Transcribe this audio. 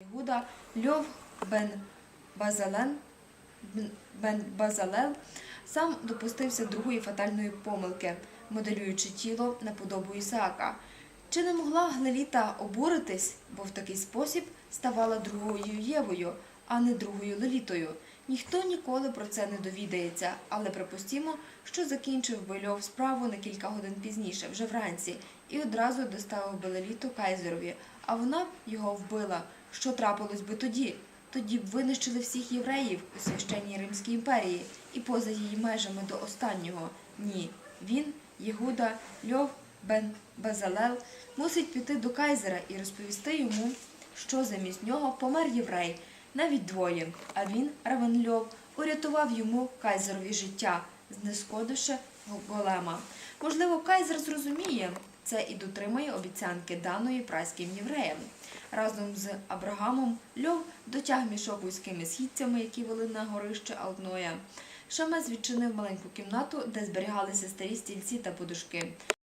Єгуда Льов бен Базален бен Базалел сам допустився другої фатальної помилки, моделюючи тіло на подобу Ісаака. Чи не могла Глеліта обуритись, бо в такий спосіб ставала другою Євою, а не другою Лелітою? Ніхто ніколи про це не довідається, але припустімо, що закінчив би Льов справу на кілька годин пізніше, вже вранці, і одразу доставив би Леліту кайзерові, а вона його вбила. Що трапилось би тоді? Тоді б винищили всіх євреїв у священній Римській імперії і поза її межами до останнього. Ні, він, Єгуда, Льов, Бен Базалел, мусить піти до кайзера і розповісти йому, що замість нього помер єврей, навіть двоє. А він, Равен Льов, урятував йому кайзерові життя, знешкодивши голема. Можливо, кайзер зрозуміє це і дотримає обіцянки даної праським євреям. Разом з Абрагамом Льов дотяг мішок вузькими східцями, які вели на горище Алтноя. Шамес відчинив маленьку кімнату, де зберігалися старі стільці та подушки.